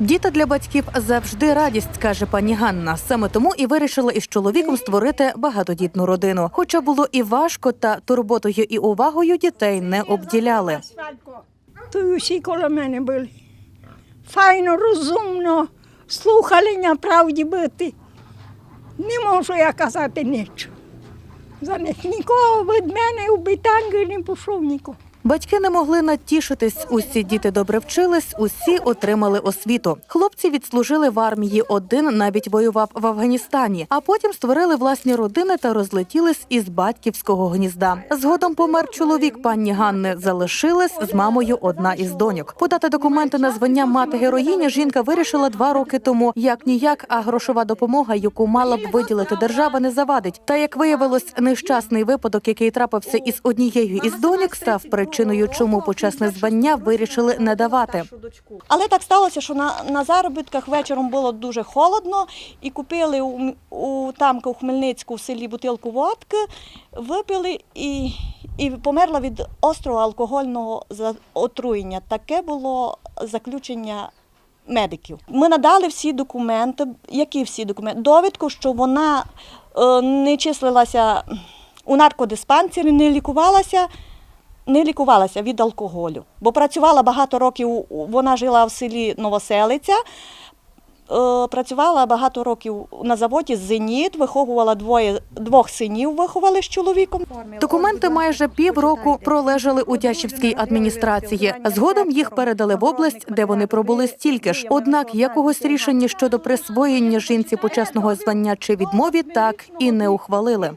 Діти для батьків завжди радість, каже пані Ганна. Саме тому і вирішила із чоловіком створити багатодітну родину. Хоча було і важко, та турботою і увагою дітей не обділяли. То усі коло мене були. Файно, розумно, слухали на правді бити. Не можу я казати нічого. За них нікого від мене у битанги не пішов нікого. Батьки не могли натішитись. Усі діти добре вчились, усі отримали освіту. Хлопці відслужили в армії. Один навіть воював в Афганістані, а потім створили власні родини та розлетілись із батьківського гнізда. Згодом помер чоловік пані Ганни. Залишилась з мамою одна із доньок. Подати документи на звання мати героїні жінка вирішила два роки тому. Як ніяк, а грошова допомога, яку мала б виділити держава, не завадить. Та як виявилось, нещасний випадок, який трапився із однією із доньок, став причиною, чому почесне звання вирішили не давати. Але так сталося, що на, на заробітках вечором було дуже холодно, і купили у, у тамка у Хмельницьку в селі бутилку водки, випили і, і померла від острого алкогольного отруєння. Таке було заключення. Медиків. Ми надали всі документи. Які всі документи? Довідку, що вона е, не числилася у наркодиспансері, не лікувалася, не лікувалася від алкоголю, бо працювала багато років. Вона жила в селі Новоселиця. е, Працювала багато років на заводі Зеніт, виховувала двоє двох синів, виховали з чоловіком. Документи майже півроку пролежали у Тячівській адміністрації. Згодом їх передали в область, де вони пробули стільки ж. Однак якогось рішення щодо присвоєння жінці почесного звання чи відмові так і не ухвалили.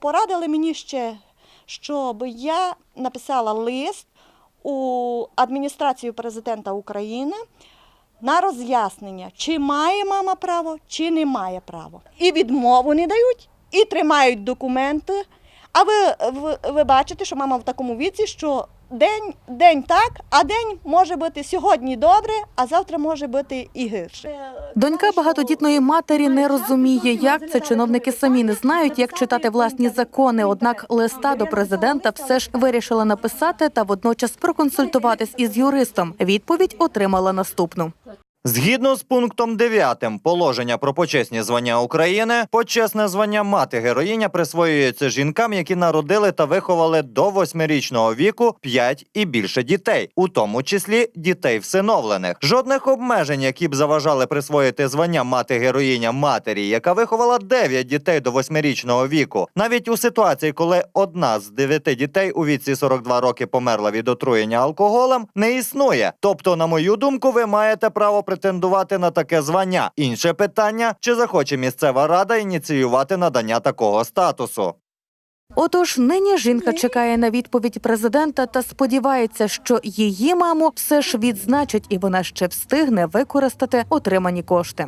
Порадили мені ще, щоб я написала лист у адміністрацію президента України на роз'яснення, чи має мама право, чи не має право. І відмову не дають, і тримають документи. А ви, ви, ви бачите, що мама в такому віці, що день, день так, а день може бути сьогодні добре, а завтра може бути і гірше. Донька багатодітної матері не розуміє, як це чиновники самі не знають, як читати власні закони. Однак листа до президента все ж вирішила написати та водночас проконсультуватись із юристом. Відповідь отримала наступну. Згідно з пунктом 9 положення про почесні звання України, почесне звання мати героїня присвоюється жінкам, які народили та виховали до восьмирічного віку 5 і більше дітей, у тому числі дітей всиновлених. Жодних обмежень, які б заважали присвоїти звання мати героїня матері, яка виховала 9 дітей до восьмирічного віку, навіть у ситуації, коли одна з дев'яти дітей у віці 42 роки померла від отруєння алкоголем, не існує. Тобто, на мою думку, ви маєте право претендувати на таке звання. Інше питання: чи захоче місцева рада ініціювати надання такого статусу? Отож, нині жінка чекає на відповідь президента та сподівається, що її маму все ж відзначать, і вона ще встигне використати отримані кошти.